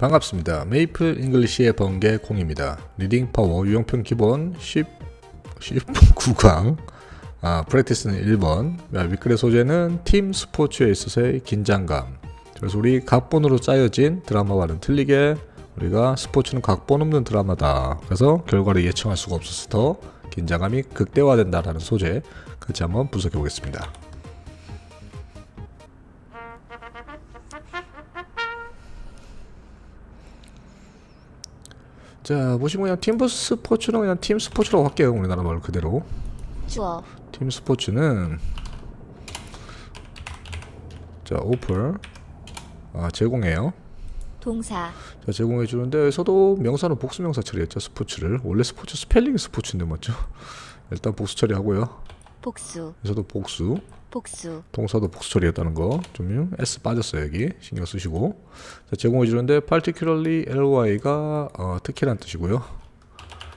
반갑습니다. 메이플 잉글리시의 번개 콩입니다. 리딩 파워 유형평 기본 10 19강 아, 프랙티스는 1번 위클의 소재는 팀 스포츠에 있어서의 긴장감 그래서 우리 각본으로 짜여진 드라마와는 틀리게 우리가 스포츠는 각본 없는 드라마다 그래서 결과를 예측할 수가 없어서 더 긴장감이 극대화된다라는 소재 같이 한번 분석해 보겠습니다. 자 보시면 그냥 팀 스포츠는 그냥 팀 스포츠라고 할게요 우리나라 말 그대로. 주어 팀 스포츠는 자 오플. 아 제공해요. 동사. 자 제공해 주는데 여기서도 명사는 복수 명사 처리했죠 스포츠를. 원래 스포츠 스펠링이 스포츠인데 맞죠? 일단 복수 처리하고요 복수. 여기서도 복수. 복수. 동사도 복수 처리했다는 거 좀 s 빠졌어요 여기. 신경 쓰시고. 자 제공해 주는데 particularly ly가 어, 특히란 뜻이고요.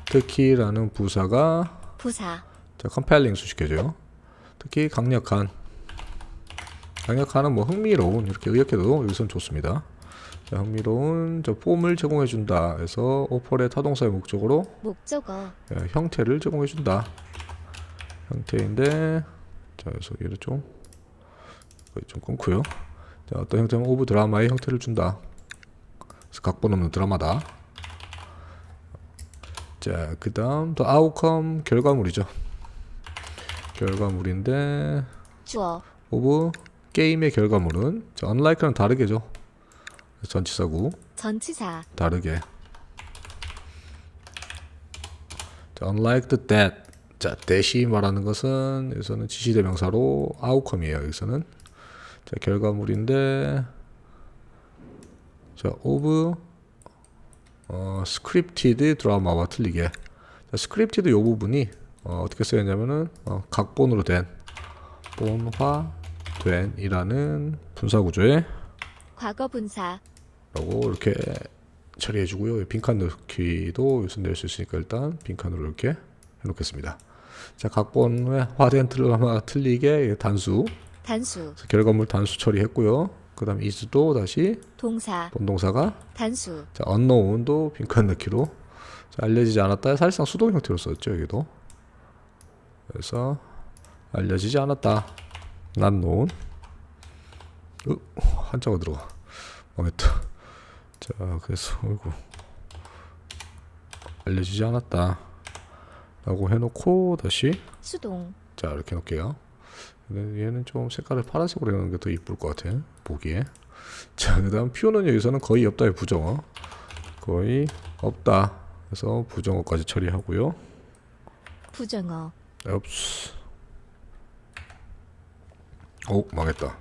특히라는 부사가 부사. 자, 컴파일링 수식해줘요. 특히 강력한. 강력한은 뭐 흥미로운 이렇게 의역해도 여기선 좋습니다. 자, 흥미로운 저 폼을 제공해 준다. 해서 오펄의 타동사의 목적으로 목적어. 예, 형태를 제공해 준다. 형태인데 자, 그래서 얘를 좀 좀 끊고요. 자, 어떤 형태는 오브 드라마의 형태를 준다. 그래서 각본 없는 드라마다. 자, 그 다음 또 아웃컴 결과물이죠. 결과물인데 주어 오브 게임의 결과물은 자, unlike랑 다르게죠. 전치사구 전치사 다르게. 자, unlike the that. 자, that이 말하는 것은 여기서는 지시대 명사로 outcome이에요. 여기서는 자, 결과물인데 자, of 어, scripted 드라마와 틀리게 자, scripted 요 부분이 어, 어떻게 쓰였냐면은 어, 각본으로 된 본화된 이라는 분사 구조에 과거 분사 라고 이렇게 처리해 주고요. 빈칸 넣기도 여기서 낼수 있으니까 일단 빈칸으로 이렇게 해 놓겠습니다. 자, 각본의 화된 드라마 틀리게 단수, 단수 그래서 결과물 단수 처리했고요. 그 다음 is도 다시 동사 본동사가 단수 자, unknown도 빈칸 넣기로 자, 알려지지 않았다. 사실상 수동 형태로 썼죠, 여기도. 그래서 알려지지 않았다. not known. 어, 한자가 들어가. 망했다. 자, 그래서 어이구. 알려지지 않았다. 라고 해놓고 다시 수동 자 이렇게 놓을게요. 얘는 좀 색깔을 파란색으로 해놓는 게 더 이쁠 것 같아. 보기에. 자, 그 다음 표는 여기서는 거의 없다의 부정어. 거의 없다. 그래서 부정어까지 처리하고요. 부정어 옵스. 오, 망했다.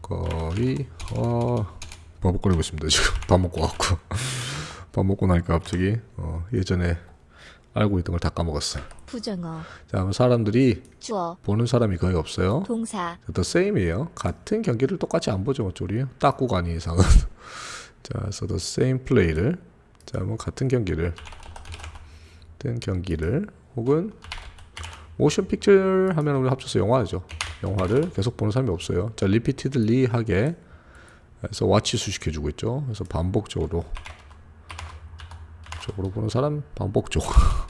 거의, 어, 버벅거리고 있습니다. 지금 밥 먹고 왔고. 밥 먹고 나니까 갑자기, 어, 예전에 알고 있던 걸 다 까먹었어. 부정어 자, 그럼 사람들이 주어 보는 사람이 거의 없어요. 동사 The same이에요. 같은 경기를 똑같이 안 보죠, 어쩌리? 딱구가 아닌 이상은. 자, 그래서 the same play를. 자, 뭐 같은 경기를. 같은 경기를. 혹은 모션 픽처 하면 우리 합쳐서 영화죠. 영화를 계속 보는 사람이 없어요. 자, repeatedly 하게. 그래서 watch 수식해주고 있죠. 그래서 반복적으로. 적으로 보는 사람 반복적.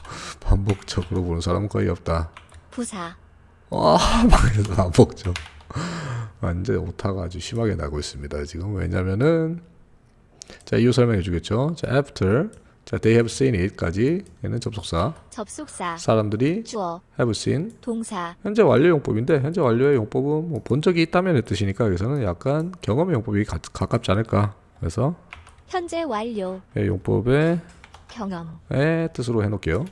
반복적으로 보는 사람은 거의 없다. 부사 와, 망해서 반복적. 완전 오타가 아주 심하게 나고 있습니다. 지금 왜냐면은 자 이유 설명해 주겠죠. 자 after 자 they have seen it까지 얘는 접속사. 접속사 사람들이 주어 have seen 동사 현재 완료 용법인데 현재 완료의 용법은 뭐 본 적이 있다면의 뜻이니까 여기서는 약간 경험의 용법이 가, 가깝지 않을까. 그래서 현재 완료 의 용법의 경험 뜻으로 해놓을게요.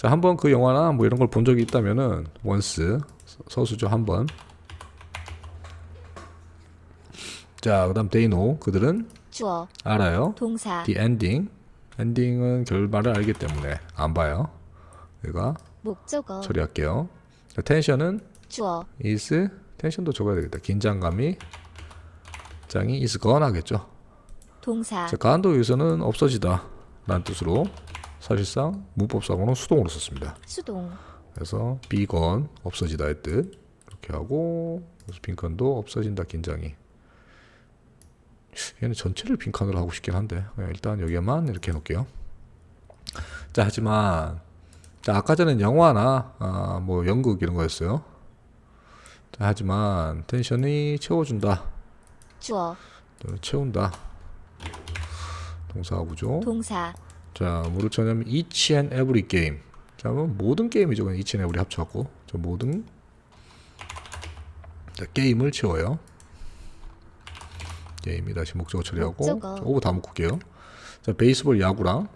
자, 한번 그 영화나 뭐 이런 걸 본 적이 있다면은 once 서- 서수죠 한 번. 자, 그다음 know 그들은 주어 알아요. 동사 the ending 엔딩은 결말을 알기 때문에 안 봐요. 내가 목적어 처리할게요. 자, 텐션은 주어 is 텐션도 적어야 되겠다. 긴장감이 장이 is gone 하겠죠. 동사 자, 간도 여기서는 없어지다 라는 뜻으로 사실상 문법상으로는 수동으로 썼습니다. 수동 그래서 gone 없어지다의 뜻 이렇게 하고 그래서 빈컨도 없어진다 긴장이 얘는 전체를 빈칸으로 하고 싶긴 한데 예, 일단 여기에만 이렇게 해놓을게요. 자 하지만 자 아까 전엔 영화나 아, 뭐 연극 이런 거였어요. 자 하지만 텐션이 채워준다. 주어 또 채운다. 동사가 뭐죠? 동사 자 뭐를 쳐냐면 each and every game. 자 그럼 모든 게임이죠. 그냥 each and every 합쳐갖고 저 모든 자, 게임을 채워요. 게임이 다시 목적어 처리하고 목적어. 자, 오브 다 묶을게요. 자 베이스볼 야구랑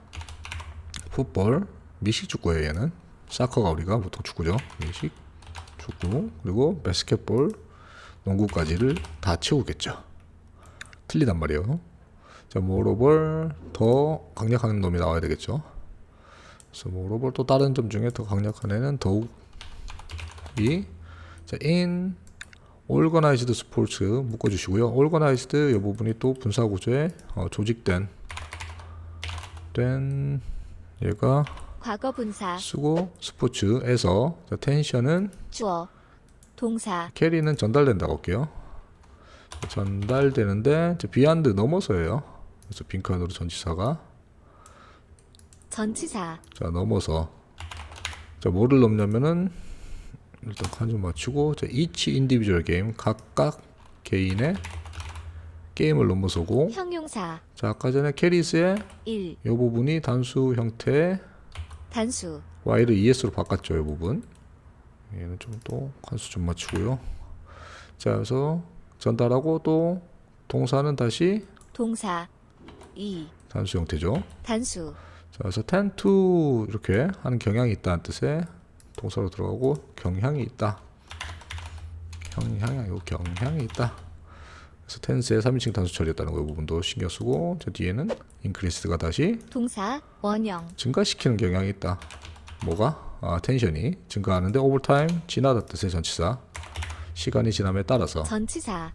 풋볼 미식 축구예요 얘는. 사커가 우리가 보통 축구죠. 미식 축구 그리고 바스켓볼 농구까지를 다 채우겠죠. 틀리단 말이에요. 자, 모로볼 더 강력한 놈이 나와야 되겠죠. 그래서 모로볼 또 다른 점 중에 더 강력한 애는 더욱 이 자, in organized sports 묶어주시고요. organized 이 부분이 또 분사 구조에 어, 조직된 된 얘가 과거 분사 쓰고 스포츠에서 자, 텐션은 주어 동사 캐리는 전달된다고 할게요. 전달되는데 비안드 넘어서예요. 그래서 빈칸으로 전치사가 전치사. 자 넘어서. 자 뭐를 넘냐면은 일단 칸 좀 맞추고 자 each individual game 각각 개인의 게임을 넘어서고. 형용사. 자 아까 전에 캐리스의 1이 부분이 단수 형태의 단수. y를 es로 바꿨죠 이 부분. 얘는 좀 또 칸수 좀 맞추고요. 자 그래서 전달하고 또 동사는 다시 동사 2 단수 형태죠 단수 자, 그래서 tend to 이렇게 하는 경향이 있다는 뜻의 동사로 들어가고 경향이 있다. 경향이 아니고 경향이 있다. 그래서 tense의 3인칭 단수 처리했다는 거 이 부분도 신경 쓰고 저 뒤에는 increased가 다시 동사 원형 증가시키는 경향이 있다. 뭐가? 아, 텐션이 증가하는데 over time 지나다 뜻의 전치사. 시간이 지남에 따라서 전치사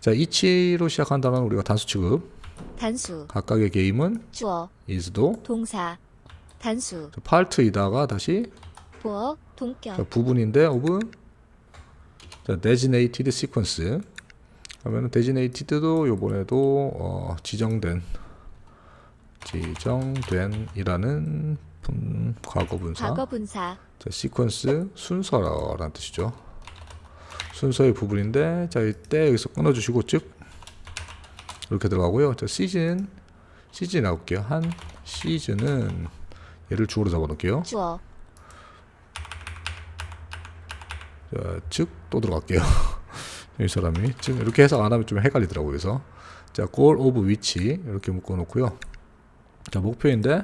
자 이치로 시작한 단어는 우리가 단수 취급 단수. 각각의 게임은 주어. is도 동사. 단수. 파트이다가 다시 보어 자, 동격. 부분인데 of 자, designated sequence. 하면은 designated도 요번에도 어, 지정된 지정된이라는 분, 과거 분사. 과거 분사. 자, sequence 순서라는 뜻이죠. 순서의 부분인데 자 이때 여기서 끊어주시고 즉 이렇게 들어가고요. 자 시즌 시즌 나올게요. 한 시즌은 얘를 주어로 잡아놓을게요. 주어 자, 즉또 들어갈게요. 이 사람이 즉 이렇게 해석 안 하면 좀 헷갈리더라고요. 그래서 자, goal of which 이렇게 묶어 놓고요. 자, 목표인데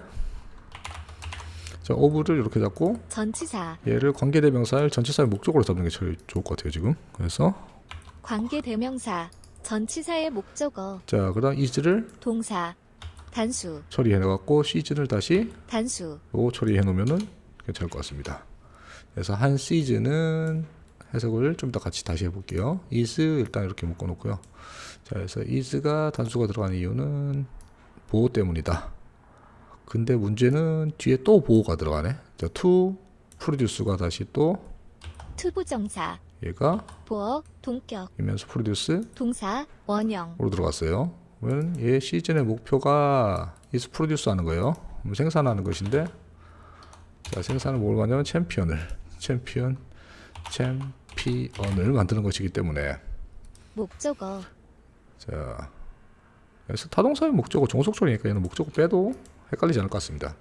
자, of를 이렇게 잡고 전치사 얘를 관계 대명사를 전체사의 목적으로 잡는 게 제일 좋을 것 같아요, 지금. 그래서 관계 대명사 전치사의 목적어 자, 그다음 is를 동사 단수 처리해 놓고 시즌을 다시 단수 요 처리해 놓으면은 괜찮을 것 같습니다. 그래서 한 시즌은 해석을 좀 더 같이 다시 해볼게요. is 일단 이렇게 묶어 놓고요. 자, 그래서 is가 단수가 들어간 이유는 보호 때문이다. 근데 문제는 뒤에 또 보호가 들어가네. 자, to produce가 다시 또 투부정사 얘가 보어 동격 이면서 produce 동사 원형 으로 들어갔어요. 그러면 얘 시즌의 목표가 is produce 하는 거예요. 그럼 생산하는 것인데 자 생산을 뭘 하냐면 챔피언을 챔피언 챔피언을 만드는 것이기 때문에 목적어 자 그래서 타동사의 목적어 종속 처리니까 얘는 목적어 빼도 헷갈리지 않을 것 같습니다.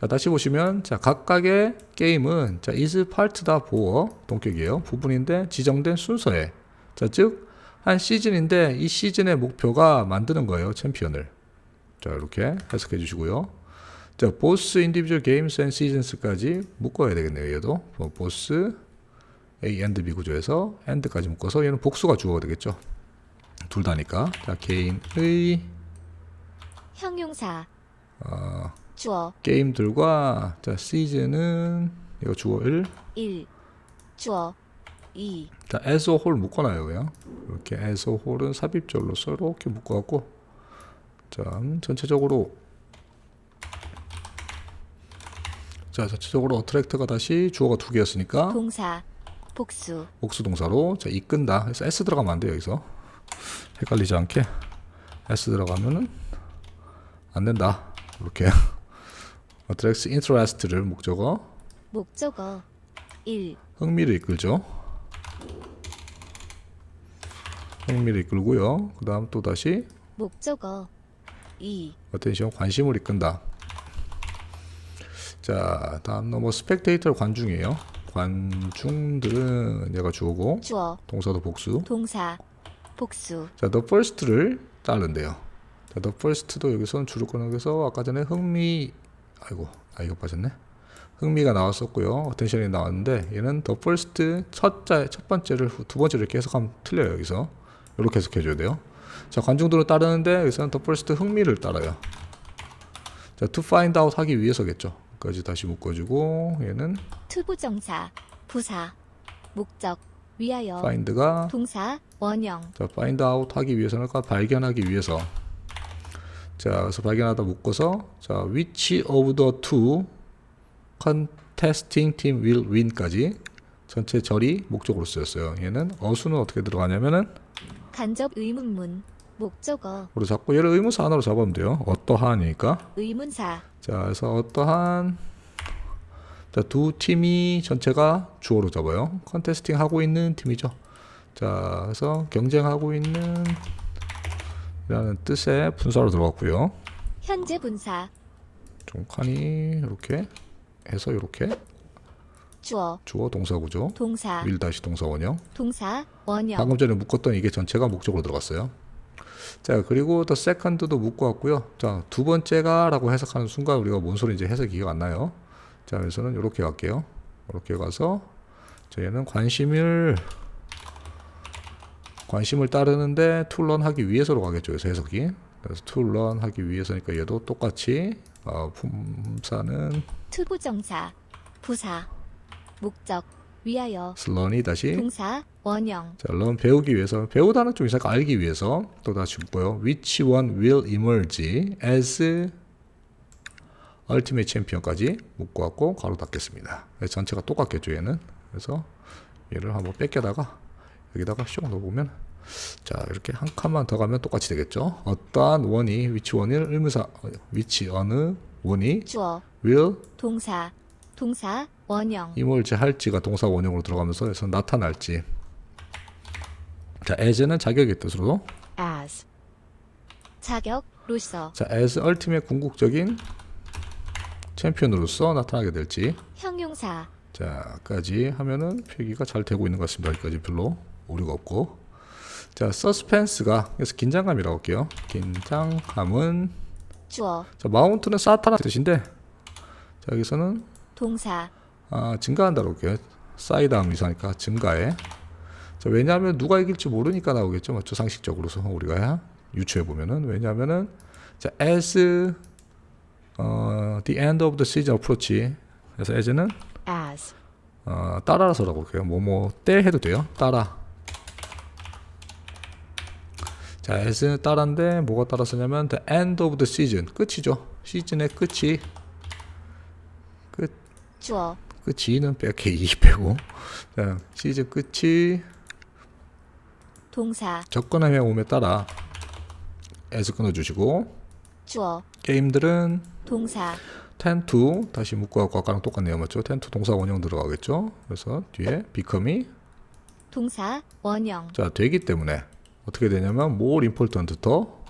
자, 다시 보시면 자 각각의 게임은 자 is part다 보어 동격이에요. 부분인데 지정된 순서에 자 즉 한 시즌인데 이 시즌의 목표가 만드는 거예요 챔피언을. 자 이렇게 해석해 주시고요. 자 보스 인디비주얼 게임스 앤 시즌스까지 묶어야 되겠네요. 얘도 뭐, 보스 A and B 구조에서 and까지 묶어서 얘는 복수가 주어가 되겠죠. 둘 다니까. 자 개인의 형용사 어, 주어. 게임들과 자 시즌은 이거 주어 1. 1 주어. 2 자 as a whole 묶어놔요 그냥. 이렇게 as a whole은 삽입절로서 이렇게 묶어갖고 자 음, 전체적으로. 자 전체적으로 어트랙트가 다시 주어가 두 개였으니까. 동사 복수. 복수 동사로. 자 이끈다. 그래서 s 들어가면 안 돼요 여기서. 헷갈리지 않게. S 들어가면은 안 된다. 이렇게 attracts interest를 목적어 목적어 1. 흥미를 이끌죠. 흥미를 이끌고요. 그 다음 또 다시 목적어 2. attention 관심을 이끈다. 자, 다음 넘어 스펙테이터 관중이에요. 관중들은 얘가 주어고 주어 동사도 복수. 동사 복수 자, the first를 자른대요. 자, the first도 여기서는 주로 끊어서 아까 전에 흥미 아이고, 아 이거 빠졌네. 흥미가 나왔었고요. attention이 나왔는데 얘는 the first 첫자 첫 번째를 후- 두 번째를 이렇게 해석하면 틀려요. 여기서 이렇게 해석해 줘야 돼요. 자, 관중들은 따르는데 여기서는 the first 흥미를 따라요. 자, to find out 하기 위해서겠죠. 까지 다시 묶어주고 얘는 투부정사 부사 목적 위하여 find가 동사 원형 자, find out 하기 위해서는 아까 발견하기 위해서. 자, 그래서 발견하다 묶어서 자, which of the two contesting team will win까지 전체 절이 목적으로 쓰였어요. 얘는 어수는 어떻게 들어가냐면은 간접 의문문 목적어 우리 잡고 얘를 의문사 하나로 잡으면 돼요. 어떠한이니까. 의문사 자, 그래서 어떠한 자, 두 팀이 전체가 주어로 잡아요. 컨테스팅 하고 있는 팀이죠. 자, 그래서 경쟁하고 있는 이 라는 뜻의 분사로 들어갔고요. 현재 분사 좀 칸이 이렇게 해서 이렇게 주어 주어 동사 구조. 동사 윌 다시 동사 원형. 동사 원형 방금 전에 묶었던 이게 전체가 목적으로 들어갔어요. 자, 그리고 더 세컨드도 묶고 왔고요. 자, 두 번째가라고 해석하는 순간 우리가 뭔 소리인지 해석이 기억 안 나요. 자, 그래서는 이렇게 갈게요. 이렇게 가서 저희는 관심을 관심을 따르는데 툴런 하기 위해서로 가겠죠. 그래서 해석이. 그래서 툴런 하기 위해서니까 얘도 똑같이 어, 품사는 투부정사 부사 목적 위하여 슬런이 다시 동사 원형 자, 런 배우기 위해서 배우다는 좀 이상 알기 위해서 또 다시 묶고요. Which one will emerge as ultimate champion까지 묶고 왔고 가로 닫겠습니다. 전체가 똑같겠죠 얘는. 그래서 얘를 한번 뺏겨다가 여기다가 슉 넣어보면 자 이렇게 한 칸만 더 가면 똑같이 되겠죠. 어떠한 원이 which one을 의무사 which 어느 원이 주어 will 동사 동사 원형. 이물지 할지가 동사 원형으로 들어가면서 그래서 나타날지. 자 as는 자격의 뜻으로. As. 자격로서. 자 as ultimate 궁극적인 챔피언으로서 나타나게 될지. 형용사. 자까지 하면은 필기가 잘 되고 있는 것 같습니다 여기까지 별로 오류가 없고 자 서스펜스가 그래서 긴장감이라고 할게요 긴장감은 주어 자 마운트는 쌓다는 뜻인데 자 여기서는 동사 아, 증가한다고 할게요. 쌓이다음 이사니까 증가해. 자, 왜냐하면 누가 이길지 모르니까 나오겠죠. 맞죠? 상식적으로서 우리가 유추해 보면은 왜냐하면은 자, as 어, the end of the season approach. 그래서 as는 as 어, 따라서라고 할게요. 뭐뭐 때 해도 돼요. 따라. 자, as는 따라인데 뭐가 따라서냐면 the end of the season. 끝이죠. 시즌의 끝이. 주어. 끝이는 빼게 2 빼고. 자, 시즌 끝이. 동사. 접근함에 오에 따라 에서 끊어 주시고. 주어. 게임들은 동사. 10 to 다시 묶어갖고 아까랑 똑같네요 맞죠? 10 to 동사 원형 들어가겠죠? 그래서 뒤에 become이 동사. 원형. 자 되기 때문에 어떻게 되냐면 more important 더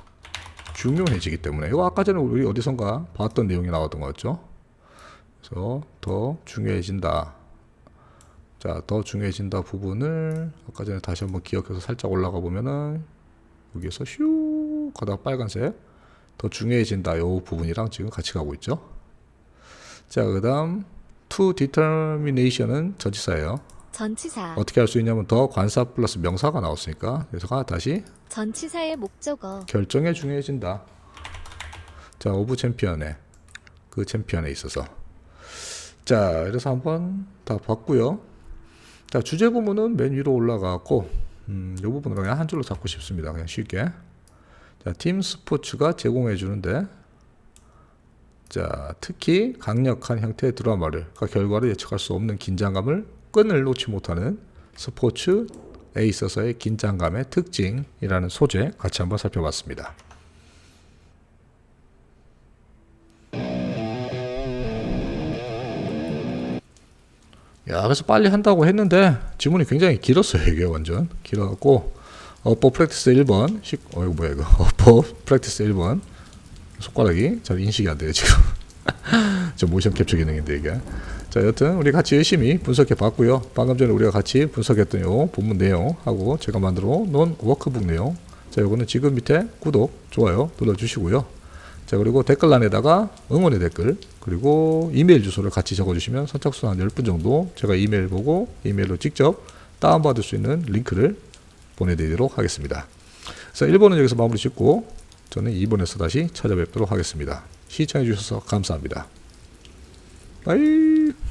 중요해지기 때문에 이거 아까 전에 우리 어디선가 봤던 내용이 나왔던 거 같죠? 그래서 더 중요해진다. 자, 더 중요해진다 부분을 아까 전에 다시 한번 기억해서 살짝 올라가 보면은 여기에서 슉 가다가 빨간색 더 중요해진다 요 부분이랑 지금 같이 가고 있죠. 자, 그다음 to determination은 전치사예요. 전치사 어떻게 할 수 있냐면 더 관사 플러스 명사가 나왔으니까 그래서 다시 전치사의 목적어 결정에 중요해진다. 자, 오브 챔피언에 그 챔피언에 있어서 자, 그래서 한번 다 봤고요. 자, 주제 부분은 맨 위로 올라가고 음, 이 부분은 그냥 한 줄로 잡고 싶습니다. 그냥 쉽게. 자, 팀 스포츠가 제공해 주는데 자, 특히 강력한 형태의 드라마를 그 결과를 예측할 수 없는 긴장감을 끈을 놓지 못하는 스포츠에 있어서의 긴장감의 특징이라는 소재 같이 한번 살펴봤습니다. 야, 그래서 빨리 한다고 했는데 지문이 굉장히 길었어요. 이게 완전 길어갖고 어퍼 프랙티스 1번 식, 어 이거 뭐야 이거 어퍼 프랙티스 1번 손가락이 잘 인식이 안 돼요 지금. 저 모션 캡처 기능인데 이게 자, 여튼 우리 같이 열심히 분석해 봤고요. 방금 전에 우리가 같이 분석했던 요 본문 내용하고 제가 만들어 놓은 워크북 내용. 자, 요거는 지금 밑에 구독, 좋아요 눌러 주시고요. 자, 그리고 댓글란에다가 응원의 댓글, 그리고 이메일 주소를 같이 적어 주시면 선착순 한 10분 정도 제가 이메일 보고 이메일로 직접 다운 받을 수 있는 링크를 보내 드리도록 하겠습니다. 자, 1번은 여기서 마무리 짓고 저는 2번에서 다시 찾아뵙도록 하겠습니다. 시청해 주셔서 감사합니다. 바이.